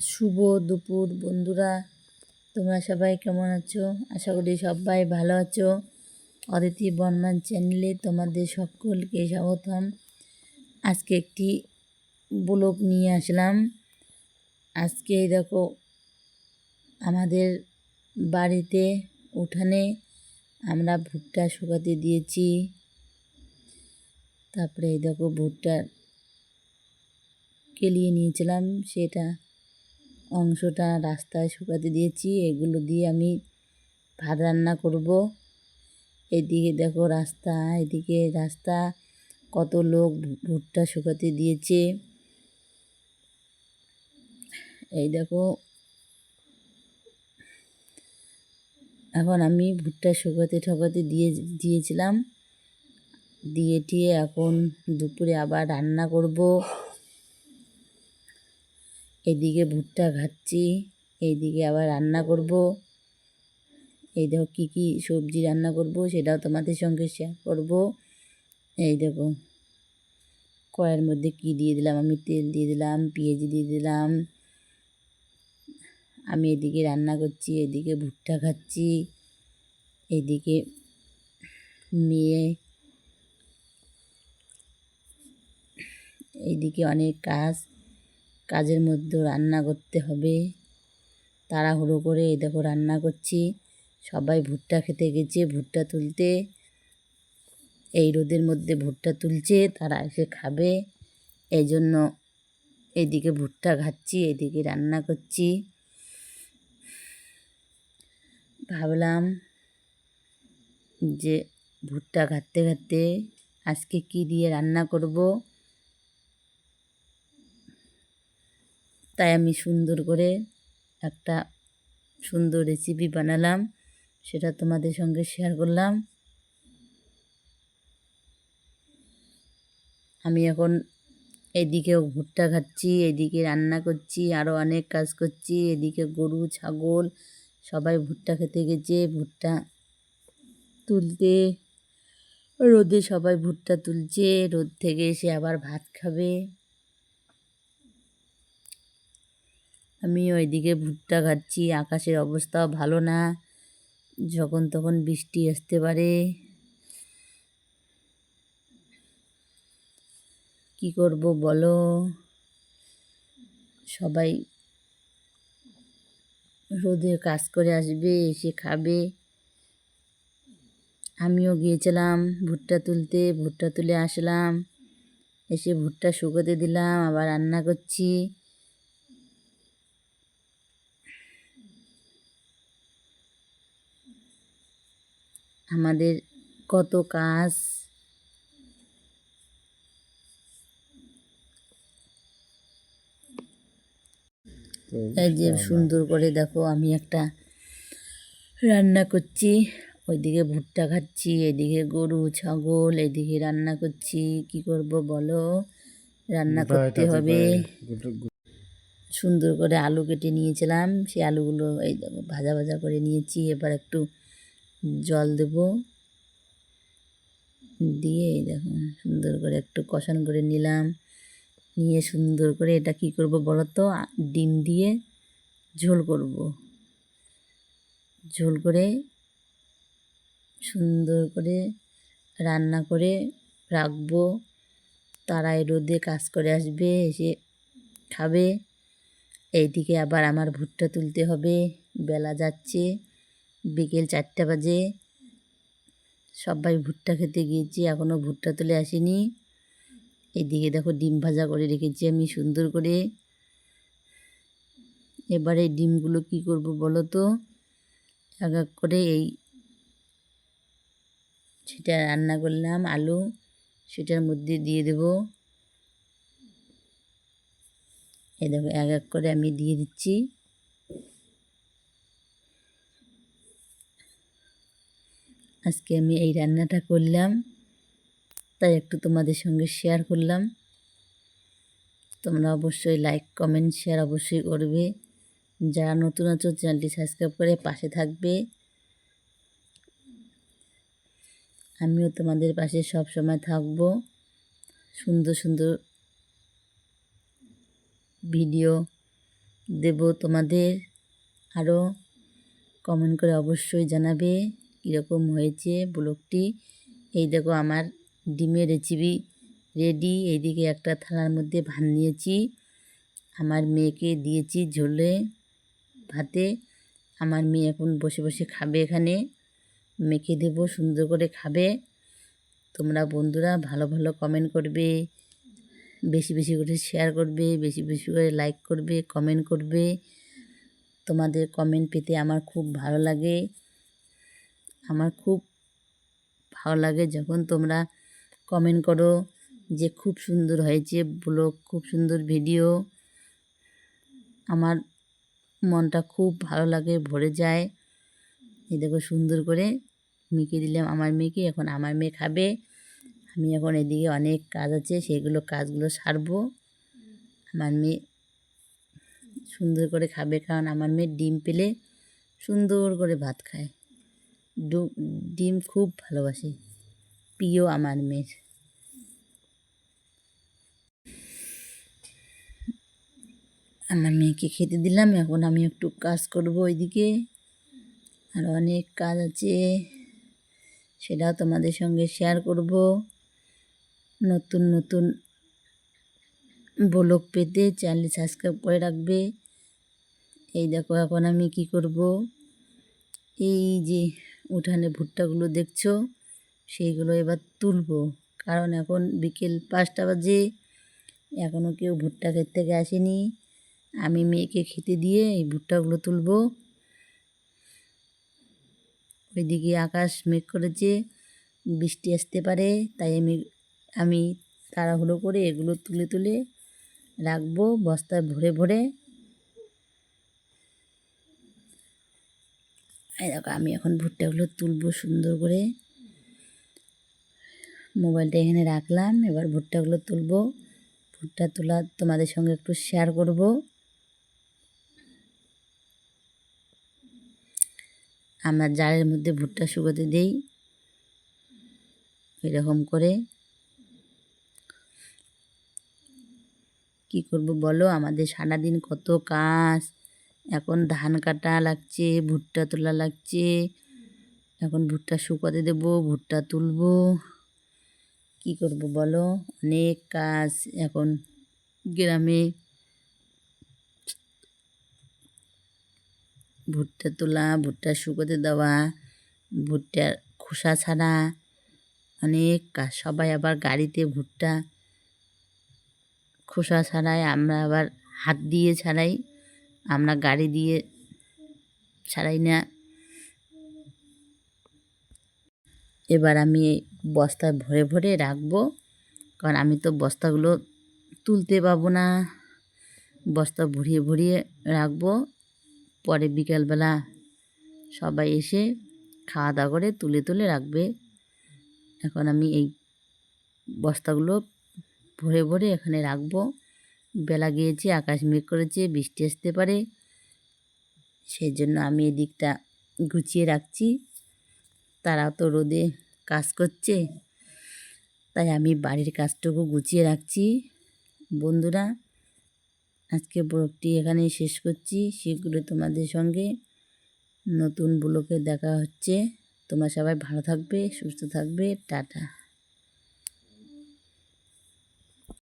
শুভ দুপুর, বন্ধুরা। তোমরা সবাই কেমন আছো? আশা করি সবাই ভালো আছো। অদিতি বর্মান চ্যানেলে তোমাদের সকলকে স্বাগতম। আজকে একটি ব্লগ নিয়ে আসলাম। আজকে দেখো, আমাদের বাড়িতে উঠানে আমরা ভুট্টা শুকাতে দিয়েছি। তারপরে এই দেখো ভুট্টা কেলিয়ে নিয়েছিলাম, সেটা অংশটা রাস্তায় শুকাতে দিয়েছি। এগুলো দিয়ে আমি ভাত রান্না করব। এদিকে দেখো রাস্তা, এদিকে রাস্তা, কত লোক ভুট্টা শুকাতে দিয়েছে। এই দেখো, এখন আমি ভুট্টা শুকাতে ঠকাতে দিয়ে, দিয়েছিলাম। দিয়ে টিয়ে এখন দুপুরে আবার রান্না করব। এদিকে ভুট্টা ঘাটছি এইদিকে আবার রান্না করব। এই দেখো কী কী সবজি রান্না করব, সেটাও তোমাদের সঙ্গে শেয়ার করব। এই দেখো, কড়াইয়ের মধ্যে কী দিয়ে দিলাম? আমি তেল দিয়ে দিলাম, পেঁয়াজি দিয়ে দিলাম। আমি এদিকে রান্না করছি, এদিকে ভুট্টা খাচ্ছি, এদিকে মেয়ে এইদিকে অনেক কাজ। কাজের মধ্যে রান্না করতে হবে। তাড়াহুড়ো করে এই দেখো রান্না করছি। সবাই ভুট্টা খেতে গেছে, ভুট্টা তুলতে। এই রোদের মধ্যে ভুট্টা তুলছে, তারা এসে খাবে। এই জন্য এদিকে ভুট্টা ঘাচ্ছি এদিকে রান্না করছি। ভাবলাম যে ভুট্টা ঘাটতে ঘাটতে আজকে কি দিয়ে রান্না করব? তাই আমি সুন্দর করে একটা সুন্দর রেসিপি বানালাম। সেটা তোমাদের সঙ্গে শেয়ার করলাম। আমি এখন এদিকেও ভুট্টা খাচ্ছি, এদিকে রান্না করছি আরও অনেক কাজ করছি। এদিকে গরু, ছাগল, সবাই ভুট্টা খেতে গেছে। ভুট্টা তুলতে, রোদে সবাই ভুট্টা তুলছে। রোদ থেকে এসে আবার ভাত খাবে। আমি ওইদিকে ভুট্টা খাচ্ছি, আকাশের অবস্থাও ভালো না। যখন তখন বৃষ্টি আসতে পারে। কি করব বলো? সবাই রোদে কাজ করে আসবে, এসে খাবে। আমিও গিয়েছিলাম ভুট্টা তুলতে, ভুট্টা তুলে আসলাম। এসে ভুট্টা শুকোতে দিলাম, আবার রান্না করছি। আমাদের কত কাজ। এই যে সুন্দর করে দেখো আমি একটা রান্না করছি। ওইদিকে ভুট্টা খাচ্ছি এদিকে গরু ছাগল এদিকে রান্না করছি। কি করব বলো? রান্না করতে হবে। সুন্দর করে আলু কেটে নিয়েছিলাম। সেই আলুগুলো এই দেখো ভাজা ভাজা করে নিয়েছি। এবার একটু জল দেব। দিয়ে এই দেখো, সুন্দর করে একটু কষান করে নিলাম। নিয়ে সুন্দর করে এটা কি করব বলো তো? ডিম দিয়ে ঝোল করব। ঝোল করে সুন্দর করে রান্না করে রাখব। তারাই রোদে কাজ করে আসবে, এসে খাবে। এইদিকে আবার আমার ভুট্টা তুলতে হবে। বেলা যাচ্ছে। বিকেল চারটে বাজে। সবাই ভুট্টা খেতে গিয়েছি এখনও ভুট্টা তুলে আসেনি। এদিকে দেখো ডিম ভাজা করে রেখেছি আমি সুন্দর করে। এবারে ডিমগুলো কি করব বলো তো? এক এক করে এই সেটা রান্না করলাম, আলু সেটার মধ্যে দিয়ে দেব। এই দেখো এক এক করে আমি দিয়ে দিচ্ছি। আজকে আমি এই রান্নাটা করলাম, তাই একটু তোমাদের সঙ্গে শেয়ার করলাম। তোমরা অবশ্যই লাইক কমেন্ট শেয়ার অবশ্যই করবে। যারা নতুন আছো চ্যানেলটি সাবস্ক্রাইব করে পাশে থাকবে। আমিও তোমাদের পাশে সব সময় থাকব। সুন্দর সুন্দর ভিডিও দেব তোমাদের। আরও কমেন্ট করে অবশ্যই জানাবে। কীরকম হয়েছে ব্লগটি এই দেখো আমার ডিমের রেসিপি রেডি এইদিকে একটা থালার মধ্যে ভাত নিয়েছি। আমার মেয়েকে দিয়েছি ঝোলে ভাতে। আমার মেয়ে এখন বসে বসে খাবে এখানে। মেখে দেব, সুন্দর করে খাবে। তোমরা বন্ধুরা ভালো ভালো কমেন্ট করবে। বেশি বেশি করে শেয়ার করবে, বেশি বেশি করে লাইক করবে কমেন্ট করবে। তোমাদের কমেন্ট পেতে আমার খুব ভালো লাগে। আমার খুব ভালো লাগে যখন তোমরা কমেন্ট করো যে খুব সুন্দর হয়েছে ব্লগ খুব সুন্দর ভিডিও আমার মনটা খুব ভালো লাগে, ভরে যায়। এই দেখো সুন্দর করে মেখে দিলাম আমার মেয়েকে, এখন আমার মেয়ে খাবে। আমি এখন এদিকে অনেক কাজ আছে, সেগুলো কাজগুলো সারবো। আমার মেয়ে সুন্দর করে খাবে, কারণ আমার মেয়ে ডিম পেলে সুন্দর করে ভাত খায়। ডিম খুব ভালোবাসে। প্রিয় আমার মেয়ের। আমার মেয়েকে খেতে দিলাম, এখন আমি একটু কাজ করব ওইদিকে। আর অনেক কাজ আছে, সেটাও তোমাদের সঙ্গে শেয়ার করব। নতুন নতুন ব্লগ পেতে চ্যানেল সাবস্ক্রাইব করে রাখবে। এই দেখো, এখন আমি কি করব? এই যে উঠানে ভুট্টাগুলো দেখছ? সেইগুলো এবার তুলবো। কারণ এখন বিকেল পাঁচটা বাজে। এখনও কেউ ভুট্টা ক্ষেত থেকে আসেনি। আমি মেয়েকে খেতে দিয়ে এই ভুট্টাগুলো তুলবো। ওইদিকে আকাশ মেঘ করেছে। বৃষ্টি আসতে পারে। তাই আমি আমি তাড়াহুড়ো করে এগুলো তুলে তুলে রাখব বস্তায় ভরে ভরে। এই দেখো, আমি এখন ভুট্টাগুলো তুলবো সুন্দর করে। মোবাইলটা এখানে রাখলাম, এবার ভুট্টাগুলো তুলবো। ভুট্টা তোলা তোমাদের সঙ্গে একটু শেয়ার করব। আমরা জারের মধ্যে ভুট্টা শুকোতে দিই, এরকম করে। কি করব বলো? আমাদের সারাদিন কত কাজ। এখন ধান কাটা লাগছে, ভুট্টা তোলা লাগছে। এখন ভুট্টা শুকাতে দেব, ভুট্টা তুলবো। কি করব বলো? অনেক কাজ এখন গ্রামে। ভুট্টা তোলা, ভুট্টা শুকোতে দেওয়া ভুট্টার খোসা ছাড়া অনেক কাজ। সবাই আবার গাড়িতে ভুট্টা খোসা ছাড়াই, আমরা আবার হাত দিয়ে ছাড়াই। আমরা গাড়ি দিয়ে ছাড়াই না। এবার আমি এই বস্তায় ভরে ভরে রাখব, কারণ আমি তো বস্তাগুলো তুলতে পাবো না। বস্তা ভরিয়ে ভরিয়ে রাখব। পরে বিকালবেলা সবাই এসে খাওয়া দাওয়া করে তুলে তুলে রাখবে। এখন আমি এই বস্তাগুলো ভরে ভরে এখানে রাখব। বেলা গিয়েছে, আকাশ মেঘ করেছে, বৃষ্টি আসতে পারে। সেই জন্য আমি এদিকটা গুছিয়ে রাখছি। তারা তো রোদে কাজ করছে, তাই আমি বাড়ির কাজটুকু গুছিয়ে রাখছি। বন্ধুরা, আজকে ব্লগটি এখানেই শেষ করছি। সেগুলো তোমাদের সঙ্গে নতুন ব্লগে দেখা হচ্ছে। তোমরা সবাই ভালো থাকবে, সুস্থ থাকবে। টাটা।